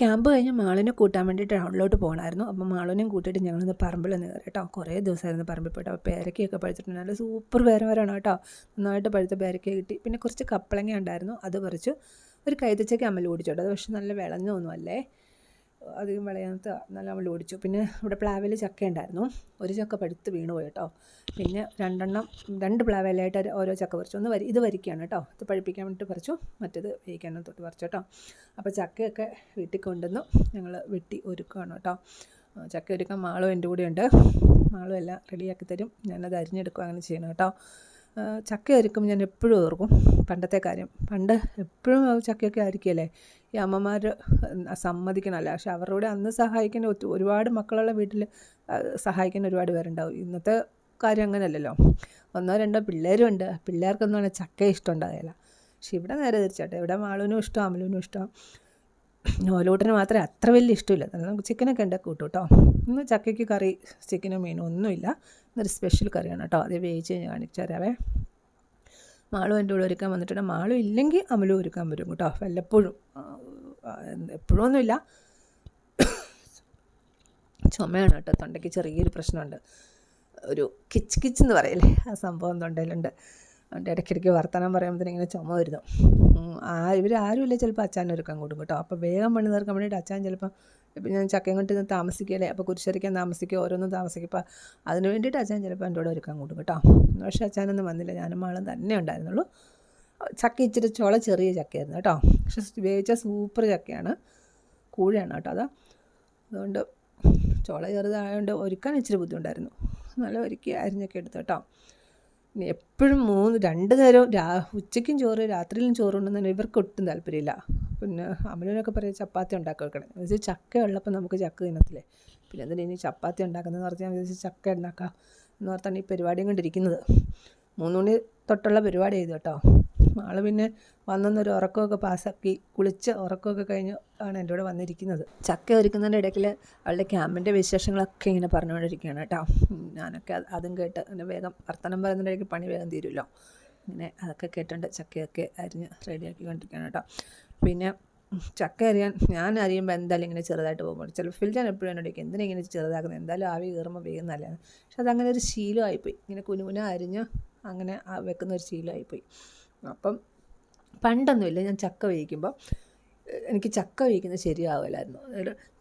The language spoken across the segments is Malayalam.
ക്യാമ്പ് കഴിഞ്ഞ് മാളിനെ കൂട്ടാൻ വേണ്ടിയിട്ട് ടൗണിലോട്ട് പോകണമായിരുന്നു അപ്പോൾ മാളിനെയും കൂട്ടിയിട്ട് ഞങ്ങളൊന്ന് പറമ്പിൽ കയറി കേട്ടോ കുറേ ദിവസമായിരുന്നു പറമ്പിൽ പോയിട്ട്. അപ്പോൾ പേരക്കയൊക്കെ പഴുത്തിട്ടുണ്ട്. നല്ല സൂപ്പർ പേരമരമാണ് കേട്ടോ നന്നായിട്ട് പഴുത്ത പേരക്ക കിട്ടി. പിന്നെ കുറച്ച് കപ്പളങ്ങ ഉണ്ടായിരുന്നു. അത് പറിച്ചു ഒരു കൈതച്ചയ്ക്ക് അമ്മൽ ഓടിച്ചോട്ടോ അത് പക്ഷെ നല്ല വിളഞ്ഞൊന്നും അല്ലേ? അധികം വിളയാത്ത നല്ല നമ്മൾ ഓടിച്ചു. പിന്നെ ഇവിടെ പ്ലാവിൽ ചക്ക ഉണ്ടായിരുന്നു. ഒരു ചക്ക പഴുത്ത് വീണ് പോയി കേട്ടോ. പിന്നെ രണ്ടെണ്ണം രണ്ട് പ്ലാവിലായിട്ട് ഓരോ ചക്ക പറിച്ചു. ഒന്ന് വരി ഇത് വരിക്കുകയാണ് കേട്ടോ. ഇത് പഴുപ്പിക്കാൻ വേണ്ടിയിട്ട് പറിച്ചു. മറ്റേത് വേവിക്കാനും തൊട്ട് പറിച്ചു കേട്ടോ. അപ്പോൾ ചക്കയൊക്കെ വീട്ടിൽ കൊണ്ടുവന്നു. ഞങ്ങൾ വെട്ടി ഒരുക്കുകയാണ് കേട്ടോ. ചക്ക ഒരുക്കാൻ മാളും എന്റെ കൂടെ ഉണ്ട് മാളും എല്ലാം റെഡിയാക്കി തരും. ഞാനത് അരിഞ്ഞെടുക്കുക അങ്ങനെ ചെയ്യണം കേട്ടോ. ചക്ക ഞാൻ എപ്പോഴും ഓർക്കും പണ്ടത്തെ കാര്യം. പണ്ട് എപ്പോഴും ചക്കയൊക്കെ ആയിരിക്കുമല്ലേ ഈ അമ്മമാർ സമ്മതിക്കണമല്ല. പക്ഷെ അവരോട് അന്ന് സഹായിക്കാൻ ഒത്തു- ഒരുപാട് മക്കളുള്ള വീട്ടിൽ സഹായിക്കുന്ന ഒരുപാട് പേരുണ്ടാവും. ഇന്നത്തെ കാര്യം അങ്ങനെയല്ലല്ലോ. ഒന്നോ രണ്ടോ പിള്ളേരും ഉണ്ട് പിള്ളേർക്കൊന്നും ചക്ക ഇഷ്ടം ഉണ്ടാകില്ല പക്ഷെ ഇവിടെ നേരെ തിരിച്ചാട്ടെ. ഇവിടെ മാളുവിനും ഇഷ്ടം അമലുവിനും ഇഷ്ടം. നോലൂട്ടിന് മാത്രമേ അത്ര വലിയ ഇഷ്ടമില്ല. നമുക്ക് ചിക്കനൊക്കെ ഉണ്ടാക്കി കൂട്ടും കേട്ടോ. ഇന്ന് ചക്കയ്ക്ക് കറി ചിക്കനോ മീനോ ഒന്നുമില്ല. ഇന്നൊരു സ്പെഷ്യൽ കറിയാണ് കേട്ടോ. അത് വേവിച്ച് ഞാൻ കാണിച്ചു തരാവേ. മാളും എന്റെ കൂടെ ഒരുക്കാൻ വന്നിട്ടുണ്ട്. മാളും ഇല്ലെങ്കിൽ അമലും ഒരുക്കാൻ വരും കേട്ടോ. വല്ലപ്പോഴും. എപ്പോഴും ഒന്നുമില്ല. ചുമയാണ് കേട്ടോ. തൊണ്ടയ്ക്ക് ചെറിയൊരു പ്രശ്നമുണ്ട്. ഒരു കിച്ച് കിച്ച് എന്ന് പറയല്ലേ? ആ സംഭവം തൊണ്ടയിലുണ്ട്. അതുകൊണ്ട് ഇടയ്ക്കിടയ്ക്ക് വർത്തമാനം പറയുമ്പോഴത്തേനും ഇങ്ങനെ ചുമ വരുന്നു. ആ ഇവർ ഇല്ല ചിലപ്പോൾ അച്ചാൻ ഒരുക്കാൻ കൂടും കേട്ടോ. അപ്പോൾ വേഗം പണി തീർക്കാൻ വേണ്ടിയിട്ട് അച്ചാൻ ചിലപ്പോൾ ഇപ്പം ഞാൻ ചക്കയും കൊണ്ട് ഇന്ന് താമസിക്കുകയല്ലേ? അപ്പോൾ കുരിശരിക്കാൻ താമസിക്കുക ഓരോന്നും താമസിക്കും അപ്പോൾ അതിന് വേണ്ടിയിട്ട് അച്ചാൻ ചിലപ്പോൾ എന്റെ കൂടെ ഒരുക്കാൻ കൂടും കേട്ടോ. പക്ഷേ അച്ചാനൊന്നും വന്നില്ല. ഞാനും മാളും തന്നെ ഉണ്ടായിരുന്നുള്ളൂ. ചക്ക ഇച്ചിരി ചുള ചെറിയ ചക്കയായിരുന്നു കേട്ടോ. പക്ഷെ വേവിച്ച സൂപ്പർ ചക്കയാണ്. കൂഴയാണ് കേട്ടോ അതാ. അതുകൊണ്ട് ചുള ചെറുതായതുകൊണ്ട് ഒരുക്കാൻ ഇച്ചിരി ബുദ്ധിമുട്ടായിരുന്നു. നല്ല ഒരുക്കി അരിഞ്ഞൊക്കെ എടുത്തു കേട്ടോ. എപ്പോഴും മൂന്ന് രണ്ട് നേരവും രാ ഉച്ചയ്ക്കും ചോറ് രാത്രിയിലും ചോറ് ഉണ്ടെന്ന് ഇവർക്ക് ഒട്ടും താല്പര്യമില്ല. പിന്നെ അമലിനൊക്കെ പറയും ചപ്പാത്തി ഉണ്ടാക്കി വെക്കണം എന്ന് വെച്ചാൽ ചക്ക ഉള്ളപ്പോൾ നമുക്ക് ചക്ക തിന്നത്തില്ലേ? പിന്നെ എന്തിനാ ഇനി ചപ്പാത്തി ഉണ്ടാക്കുന്നതെന്ന് പറഞ്ഞാൽ വിചാരിച്ചു ചക്ക ഉണ്ടാക്കാം എന്ന് ഓർത്താണ് ഈ പരിപാടിയും കൊണ്ടിരിക്കുന്നത്. മൂന്ന് മണി തൊട്ടുള്ള പരിപാടി ചെയ്തു കേട്ടോ. ആൾ പിന്നെ വന്നൊന്നൊരു ഉറക്കമൊക്കെ പാസ്സാക്കി കുളിച്ച് ഉറക്കമൊക്കെ കഴിഞ്ഞ് ആണ് എന്റെ കൂടെ വന്നിരിക്കുന്നത്. ചക്ക ഒരുക്കുന്നതിന്റെ ഇടയ്ക്കിൽ അവളുടെ ക്യാമ്പിന്റെ വിശേഷങ്ങളൊക്കെ ഇങ്ങനെ പറഞ്ഞുകൊണ്ടിരിക്കുകയാണ് കേട്ടോ. ഞാനൊക്കെ അത് കേട്ട് അങ്ങനെ വേഗം വർത്തനം പറയുന്നതിന്റെ ഇടയ്ക്ക് പണി വേഗം തീരുമല്ലോ. ഇങ്ങനെ അതൊക്കെ കേട്ടുണ്ട് ചക്കയൊക്കെ അരിഞ്ഞ് റെഡിയാക്കിക്കൊണ്ടിരിക്കുകയാണ് കേട്ടോ. പിന്നെ ചക്ക അറിയാൻ ഞാൻ അറിയുമ്പോൾ എന്തായാലും ഇങ്ങനെ ചെറുതായിട്ട് പോകുമ്പോൾ ചില ഫിൽറ്റാൻ എപ്പോഴും എന്നോട് ചോദിക്കും എന്തിനാ ഇങ്ങനെ ചെറുതാക്കുന്നത്? എന്തായാലും ആവി കയറുമ്പോൾ വേഗം നല്ലതാണ്. പക്ഷെ അതങ്ങനെ ഒരു ശീലമായിപ്പോയി. ഇങ്ങനെ കുനുകുന അരിഞ്ഞ് അങ്ങനെ വെക്കുന്ന ഒരു ശീലമായിപ്പോയി. അപ്പം പണ്ടൊന്നുമില്ല ഞാൻ ചക്ക വേവിക്കുമ്പോൾ എനിക്ക് ചക്ക വേവിക്കുന്നത് ശരിയാവില്ലായിരുന്നു.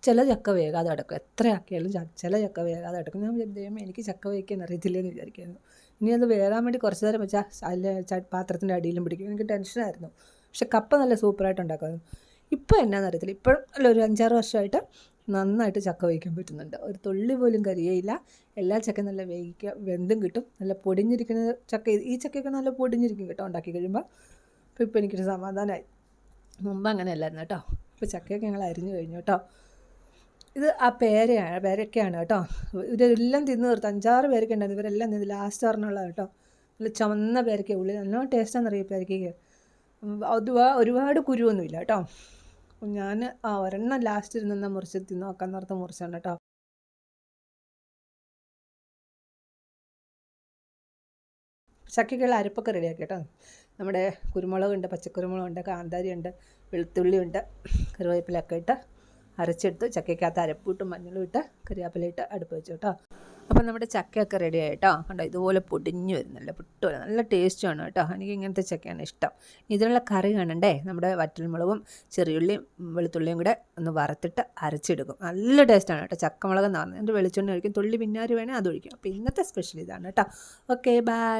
ചില ചക്ക വേകാതെ അടക്കും എത്ര ആക്കിയാലും ചില ചക്ക വേകാതെ അടക്കും ഞാൻ ദൈവമേ എനിക്ക് ചക്ക വേവിക്കാൻ അറിയത്തില്ലെന്ന് വിചാരിക്കുന്നു. ഇനി അത് വേകാൻ വേണ്ടി കുറച്ച് നേരം വെച്ചാൽ അല്ല പാത്രത്തിന്റെ അടിയിലും പിടിക്കും. എനിക്ക് ടെൻഷനായിരുന്നു പക്ഷെ കപ്പ നല്ല സൂപ്പറായിട്ട് ഉണ്ടാക്കുമായിരുന്നു. ഇപ്പോൾ എന്നാന്ന് അറിയത്തില്ല. ഇപ്പോഴും അല്ല ഒരു അഞ്ചാറ് വർഷമായിട്ട് നന്നായിട്ട് ചക്ക വേവിക്കാൻ പറ്റുന്നുണ്ട്. ഒരു തുള്ളി പോലും കരിയയില്ല. എല്ലാ ചക്ക നല്ല വേവിക്കുക വെന്തും കിട്ടും. നല്ല പൊടിഞ്ഞിരിക്കുന്ന ചക്ക ഈ ചക്കയൊക്കെ നല്ല പൊടിഞ്ഞിരിക്കും കേട്ടോ ഉണ്ടാക്കി കഴിയുമ്പോൾ അപ്പോൾ ഇപ്പോൾ എനിക്കൊരു സമാധാനമായി മുമ്പ് അങ്ങനെ അല്ലായിരുന്നു കേട്ടോ. ഇപ്പോൾ ചക്കയൊക്കെ ഞങ്ങൾ അരിഞ്ഞു കഴിഞ്ഞു കേട്ടോ. ഇത് ആ പേരയാണ് പേരൊക്കെയാണ് കേട്ടോ. ഇവരെല്ലാം തിന്ന് തീർത്ത് അഞ്ചാറ് പേരൊക്കെ ഉണ്ടായിരുന്നു. ഇവരെല്ലാം തിന്ന് ലാസ്റ്റ് പറഞ്ഞുള്ളത് കേട്ടോ. നല്ല ചുമന്ന പേരയ്ക്ക ഉള്ളിൽ നല്ല ടേസ്റ്റാണെന്നറിയാം പേരയ്ക്കയ്ക്ക് ഒരുപാട് കുരുവൊന്നുമില്ല കേട്ടോ. ഞാൻ ആ ഒരെണ്ണം ലാസ്റ്റ് ഇരുന്ന മുറിച്ച് നോക്കാൻ നേരത്തെ മുറിച്ചാണ് കേട്ടോ. ചക്കയ്ക്കുള്ള അരപ്പൊക്കെ റെഡിയാക്കി കേട്ടോ. നമ്മുടെ കുരുമുളകുണ്ട് പച്ചക്കുരുമുളകുണ്ട് കാന്താരിയുണ്ട് വെളുത്തുള്ളിയുണ്ട് കറിവേപ്പിലൊക്കെ ഇട്ട് അരച്ചെടുത്ത് ചക്കയ്ക്കകത്ത് അരപ്പിട്ട് മഞ്ഞളും ഇട്ട് കറിവേപ്പില ഇട്ട് അടുപ്പ് വെച്ചു കേട്ടോ. അപ്പം നമ്മുടെ ചക്കയൊക്കെ റെഡി ആയിട്ടോ കണ്ടോ ഇതുപോലെ പൊടിഞ്ഞു വരുന്നല്ലോ പുട്ട് പോലെ നല്ല ടേസ്റ്റുമാണ് കേട്ടോ എനിക്ക് ഇങ്ങനത്തെ ചക്കയാണ് ഇഷ്ടം. ഇതിനുള്ള കറി കാണണ്ടേ? നമ്മുടെ വറ്റൽമുളകും ചെറിയുള്ളിയും വെളുത്തുള്ളിയും കൂടെ ഒന്ന് വറുത്തിട്ട് അരച്ചെടുക്കും നല്ല ടേസ്റ്റാണ് കേട്ടോ ചക്കമുളക് എന്ന് പറഞ്ഞാൽ വെളിച്ചെണ്ണ ഒഴിക്കും. തുള്ളി പിന്നാരി വേണേൽ അത് ഒഴിക്കും. അപ്പോൾ ഇന്നത്തെ സ്പെഷ്യൽ ഇതാണ് കേട്ടോ ഓക്കെ ബൈ